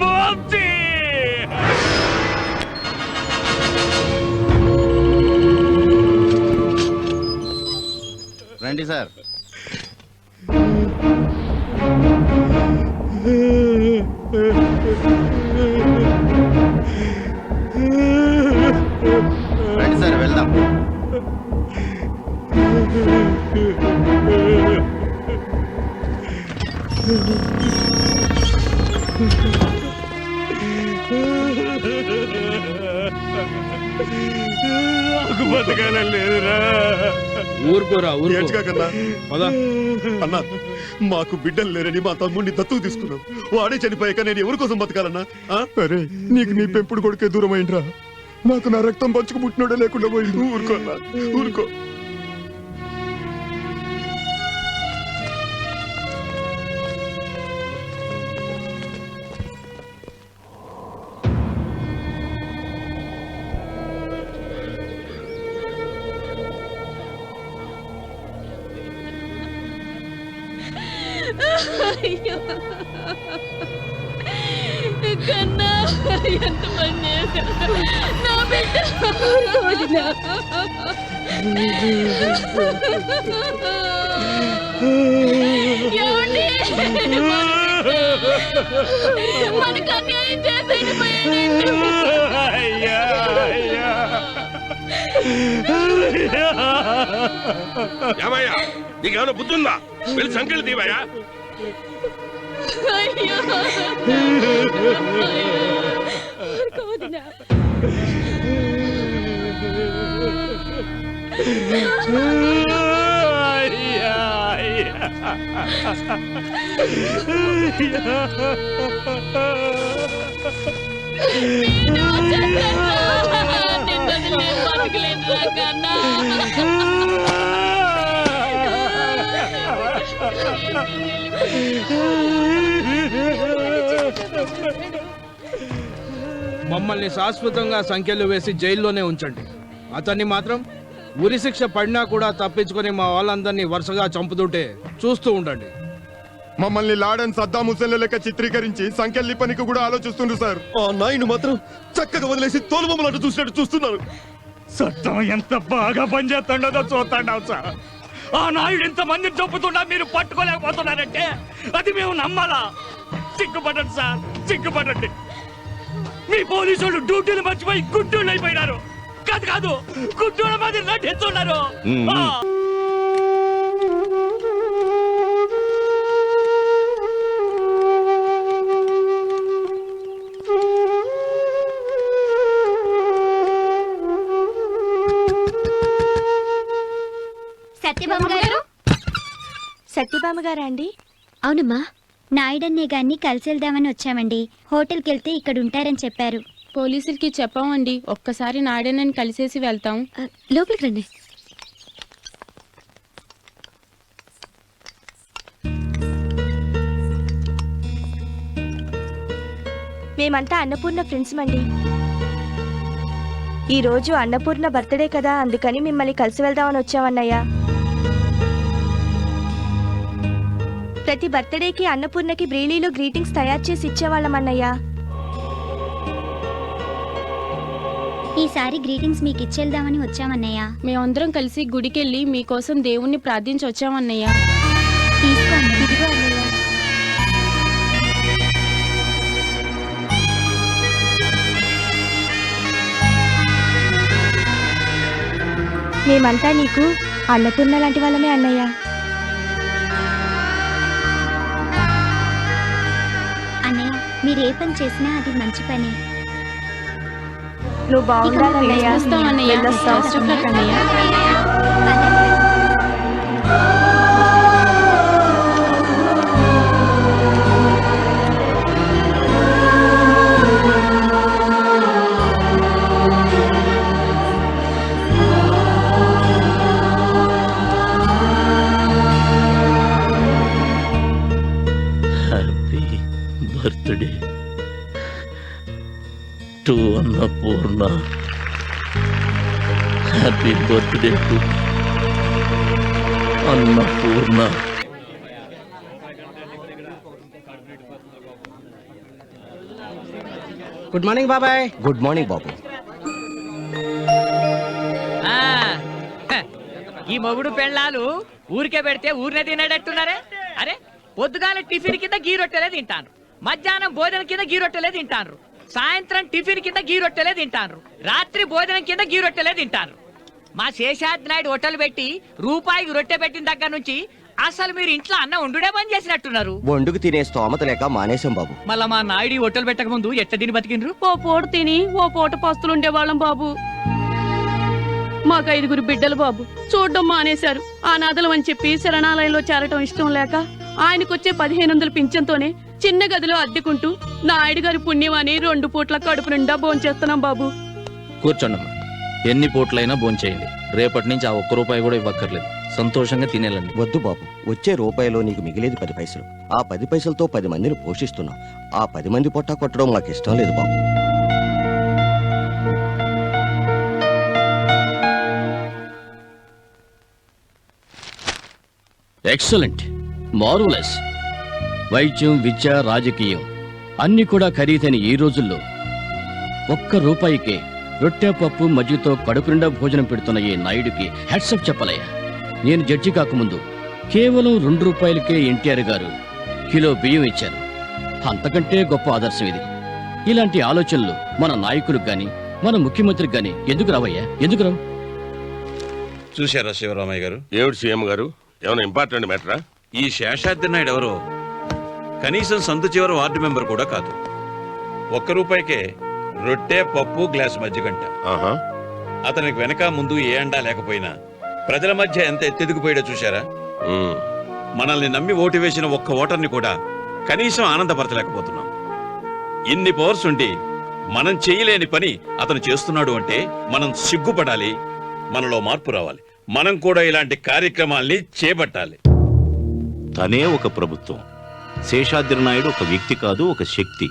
బాబ్జీ రండి సార్. నాకు బతకాలని లేదురా. ఊరుకోరా ఊరుకో. కన్నా. పదా. అన్నా మాకు బిడ్డలు లేరని మా తమ్ముడిని దత్తు తీసుకున్నాం. వాడే చనిపోయాక నేను ఎవరి కోసం బతకాలన్నా? ఆ? అరే నీకు నీ పెంపుడు కొడుకే దూరం అయిందిరా నాకు నా రక్తం పంచుకు పుట్టినోడే లేకుండా పోయింది. ఊరుకో అన్నా ఊరుకో. అయ్యో కన్నా ఎంత పని చేశావు? నా బిడ్డ వదినా. ఏమండి? మనకు అన్యాయం చేసి వెళ్ళిపోయాడండి. అయ్యా అయ్యా ఏమయ్యా నీకేమైనా బుద్ధి ఉందా వెళ్ళి సంఖ్యలు తీవయ్యా నిన్ను వదిలి బతకలేనురా కన్నా. మమ్మల్ని శాశ్వతంగా సంఖ్యలు వేసి జైల్లోనే ఉంచండి. అతన్ని మాత్రం ఉరి శిక్ష పడినా కూడా తప్పించుకొని మా వాళ్ళందరినీ వరుసగా చంపుతుంటే చూస్తూ ఉండండి. మమ్మల్ని లాడన్ సద్దాం హుసేన్ లెక్క చిత్రీకరించి సంఖ్యల్ని పనికి కూడా ఆలోచిస్తుండ్రు సార్. ఆ నాయను మాత్రం చక్కగా వదిలేసి తోలుబొమ్మలు అటు చూసినట్టు చూస్తున్నారు. చట్టం ఎంత బాగా పనిచేస్తుండదో చూస్తాండావు సార్. ఆ నాయుడు ఇంత మందిని చంపుతున్నా మీరు పట్టుకోలేకపోతున్నారంటే అది మేము నమ్మాలా? సిగ్గుపడండి సార్ సిగ్గుపడండి పోలీసు వాళ్ళు డ్యూటీలు మర్చిపోయి గుడ్డోళ్ళు అయిపోయినారు. కాదు కాదు. గుడ్డోళ్ళ మాది నటిస్తున్నారు. ఆ. సత్యభామ గారు? సత్యభామ గారా అండి? అవునమ్మా. నాయుడన్నే గారిని కలిసి వెళ్దామని వచ్చామండి. హోటల్కి వెళ్తే ఇక్కడ ఉంటారని చెప్పారు. పోలీసులకి చెప్పామండి. ఒక్కసారి నాడేనని కలిసేసి వెళ్తాం. లోపలికి రండి. మేమంతా అన్నపూర్ణ ఫ్రెండ్స్ అండి ఈ రోజు అన్నపూర్ణ బర్త్డే కదా అందుకని మిమ్మల్ని కలిసి వెళ్దామని వచ్చామన్నయ్య. ప్రతి బర్త్డేకి అన్నపూర్ణకి బ్రీలీలో గ్రీటింగ్స్ తయారు చేసి ఇచ్చేవాళ్ళం అన్నయ్య. ఈసారి గ్రీటింగ్స్ మీకు ఇచ్చేద్దామని వచ్చామన్నయ్య. మేమందరం కలిసి గుడికెళ్ళి మీకోసం దేవుణ్ణి ప్రార్థించి వచ్చామన్నయ్య. మేమంతా నీకు అన్నపూర్ణ లాంటి వాళ్ళమే అన్నయ్య. మీరు పని చేసినా అది మంచి పని. నువ్వు బాగుండాలన్నయ్య. వస్తామన్నయ్య వెళ్ళొస్తాం. Birthday. To Annapurna happy birthday to Annapurna good morning బాబాయ్. గుడ్ మార్నింగ్ బాబు. ఈ మగుడు పెళ్ళాలు ఊరికే పెడితే ఊరినే తినేటట్టున్నారే? అరే పొద్దుగాల టిఫిన్ కింద గీ రొట్టెలే తింటాను మధ్యాహ్నం భోజనం కింద గీ రొట్టెలే తింటాను సాయంత్రం టిఫిన్ కింద గీ రొట్టెలే తింటాను రాత్రి భోజనం కింద గీ రొట్టెలే తింటాను మా శేషాద్రి నాయుడు హోటల్ పెట్టి రూపాయికి రొట్టె పెట్టిన దగ్గర నుంచి అసలు మీరు ఇంట్లో అన్నం ఉండుడే బంద్ చేసినట్టున్నారు. వండుకు తినే స్తోమత లేక మానేశాం బాబు. మళ్ళా మా నాయుడు హోటల్ పెట్టక ముందు ఎట్ట తిని బతికిండ్రు? ఓ పూట తిని ఓ పూట పస్తులు ఉండేవాళ్ళం బాబు. మాకు ఐదుగురు బిడ్డలు బాబు. చూడడం మానేశారు. అనాథలం అని చెప్పి శరణాలయంలో చేరటం ఇష్టం లేక ఆయనకొచ్చే పదిహేను వందల పింఛన్తోనే చిన్న గదిలో అద్దెకుంటూ నాయుడు గారి పుణ్యం అని రెండు పూట్ల కడుపు నిండా భోంచేస్తున్నాం బాబు. కూర్చోండమ్మా. ఎన్ని పూట్లైనా భోంచేయండి. రేపటి నుంచి ఆ ఒక్క రూపాయి కూడా ఇవ్వక్కర్లేదు. సంతోషంగా తినేలండి. వద్దు బాబు. వచ్చే రూపాయలో నీకు మిగిలేది పది పైసలు. ఆ పది పైసలతో పది మందిని పోషిస్తున్నాం. ఆ పది మంది పొట్టా కొట్టడం మాకు ఇష్టం లేదు బాబు. ఎక్సలెంట్ మార్వలస్ వైద్యం విద్య రాజకీయం అన్ని కూడా ఖరీదైన ఈ రోజుల్లో. ఒక్క రూపాయికే రొట్టె పప్పు మజ్జిగతో కడుపు నిండా భోజనం పెడుతున్న ఈ నాయుడికి హెడ్సప్ చెప్పలయ్యా నేను జడ్జి కాకముందు కేవలం రెండు రూపాయలకే ఎన్టీఆర్ గారు కిలో బియ్యం ఇచ్చారు. అంతకంటే గొప్ప ఆదర్శం ఇది. ఇలాంటి ఆలోచనలు మన నాయకులకు గాని మన ముఖ్యమంత్రికి గాని ఎందుకు రావయ్యా? ఎందుకు రావు? చూశారా శివరామయ్య గారు? ఏమిటి సీఎం గారు? ఏమైనా ఇంపార్టెంట్ మ్యాటరా ఈ శేషాద్రి నాయుడు ఎవరో? కనీసం సందు చివరి వార్డు మెంబర్ కూడా కాదు. ఒక్క రూపాయికే రొట్టె పప్పు గ్లాస్ మజ్జిగంట. అతనికి వెనక ముందు ఏ అండా లేకపోయినా ప్రజల మధ్య ఎంత ఎత్తెదిగిపోయాడో చూశారా. మనల్ని నమ్మి ఓటు వేసిన ఒక్క ఓటర్ని కూడా కనీసం ఆనందపరచలేకపోతున్నాం. ఇన్ని పవర్స్ ఉండి మనం చేయలేని పని అతను చేస్తున్నాడు అంటే మనం సిగ్గుపడాలి మనలో మార్పు రావాలి. మనం కూడా ఇలాంటి కార్యక్రమాల్ని చేపట్టాలి. తనే ఒక ప్రభుత్వం. శేషాద్రి నాయుడు ఒక వ్యక్తి కాదు ఒక శక్తి.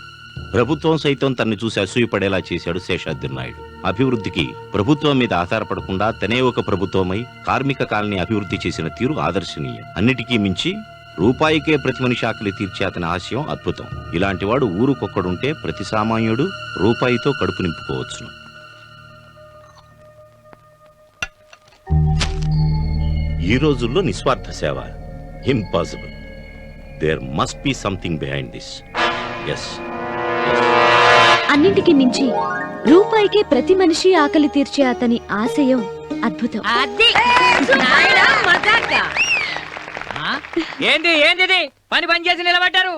ప్రభుత్వం సైతం తన్ని చూసి అసూయపడేలా చేశాడు శేషాద్రి నాయుడు. అభివృద్ధికి ప్రభుత్వం మీద ఆధారపడకుండా తనే ఒక ప్రభుత్వమై కార్మిక కాలనీ అభివృద్ధి చేసిన తీరు ఆదర్శనీయం. అన్నిటికీ మించి రూపాయికే ప్రతి మనిషి ఆకలి తీర్చే అతని ఆశయం అద్భుతం. ఇలాంటివాడు ఊరుకొక్కడుంటే ప్రతి సామాన్యుడు రూపాయితో కడుపు నింపుకోవచ్చును. ఈ రోజుల్లో నిస్వార్థ సేవ. Impossible. There must be something behind this yes అన్నింటికి మించి రూపాయికే ప్రతి మనిషి ఆకలి తీర్చే అతని ఆశయం అద్భుతం. అది. నాయుడా మజాక. ఆ? ఏంది ఏంది పని పని చేసి నిలబడ్డారు?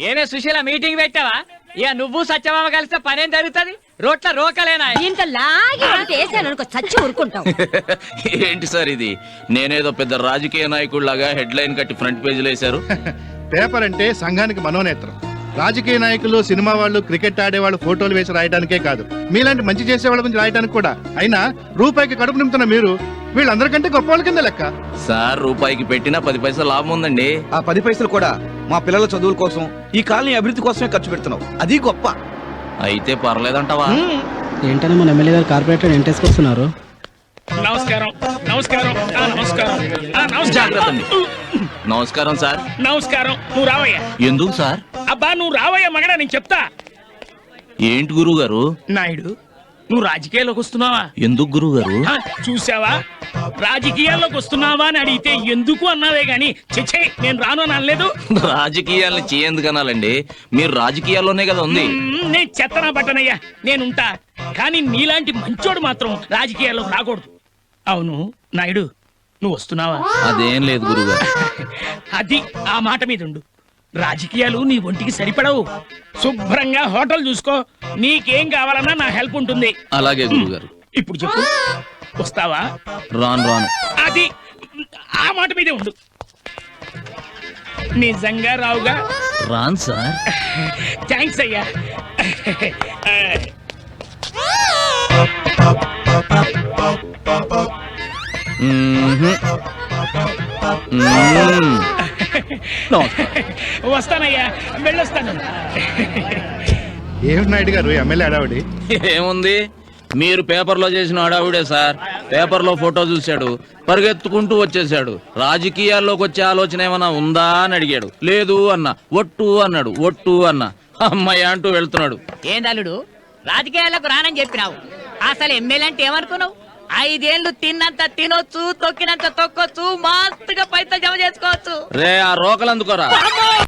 ఏమే సుశీల మీటింగ్ పెట్టావా? ఇక నువ్వు సత్యమామ కలిస్తే పనేం జరుగుతుంది? రోట్ల రోకలేనా ఇంత లాగి వేసాను చచ్చి ఊరుకుంటాం ఏంటి సార్ ఇది? నేనేదో పెద్ద రాజకీయ నాయకుడిలాగా హెడ్ లైన్ కట్టి ఫ్రంట్ పేజీలో వేశారు. పేపర్ అంటే సంఘానికి మనోనేత్రం. రాజకీయ నాయకులు సినిమా వాళ్ళు క్రికెట్ ఆడేవాళ్ళు ఫోటోలు వేసి రాయడానికే కాదు. మీలాంటి మంచి చేసే వాళ్ళ గురించి రాయడానికి కూడా. అయినా రూపాయికి కడుపు నింపుతున్న మీరు వీళ్ళందరికంటే గొప్ప వాళ్ళ కింద లెక్క. సార్ రూపాయికి పెట్టినా పది పైసలు లాభం ఉందండి. ఆ పది పైసలు కూడా మా పిల్లల చదువుల కోసం ఈ కాలనీ అభివృద్ధి కోసమే ఖర్చు పెడుతున్నావు. అది గొప్ప. అయితే పర్లేదంటావా? ఏంటన్నా మన ఎమ్మెల్యే గారు కార్పొరేటర్ ఎంటేసుకొస్తున్నారు? నమస్కారం. నమస్కారం. ఆ, నమస్కారం. ఆ, నమస్కారం. జాగ్రత్త అండి. నమస్కారం సార్. నమస్కారం. నువ్వు రావయ్యా. ఎందుకు సార్? అబ్బా నువ్వు రావయ్యా మగడా నేను చెప్తా. ఏంటి గురువు గారు నాయుడు నువ్వు రాజకీయాల్లోకి వస్తున్నావా? ఎందుకు గురువు గారు ఆ, చూసావా? రాజకీయాల్లోకి వస్తున్నావా అని అడిగితే ఎందుకు అన్నావే గాని చిచ్చే నేను రాను అని అనలేదు. రాజకీయాల్ని చేయందుకు అనాలండి? మీరు రాజకీయాల్లోనే కదా ఉంది. మ్మ్, నేను చెత్తనా బట్టనయ్యా నేనుంటా. కానీ నీలాంటి మంచోడు మాత్రం రాజకీయాల్లోకి రాకూడదు. అవును నాయుడు నువ్వు వస్తున్నావా? అదేం లేదు గురువు గారు అది ఆ మాట మీద ఉండు రాజకీయాలు నీ ఒంటికి సరిపడవు. శుభ్రంగా హోటల్ చూసుకో. నీకేం కావాలన్నా నా హెల్ప్ ఉంటుంది. అలాగే గురువు గారు ఇప్పుడు చెప్పు. వస్తావా? రాను రాను. అది ఆ మాట మీదే ఉండు. నిజంగా రావుగా. రాను సార్. థ్యాంక్స్ అయ్యా. వస్తానయ్యా వెళ్ళొస్తాను. ఏమిటి నాయుడు గారు ఎమ్మెల్యే అడావిడి ఏముంది? మీరు పేపర్లో చేసిన హడావుడే సార్. పేపర్లో ఫోటో చూశాడు పరిగెత్తుకుంటూ వచ్చేసాడు రాజకీయాల్లోకి వచ్చే ఆలోచన ఏమైనా ఉందా అని అడిగాడు. లేదు అన్న ఒట్టు అన్నాడు ఒట్టు అన్న. అమ్మాయి అంటూ వెళ్తున్నాడు. ఏందల్లుడు రాజకీయాలకు రానని చెప్పినావు. అసలు ఎమ్మెల్యే అంటే ఏమనుకున్నావు? ఐదేళ్ళు తిన్నంత తినొచ్చు తొక్కినంత తొక్కొచ్చు మస్తుగా పైసలు జమ చేసుకోవచ్చు. రే ఆ రోకలు అందుకోరా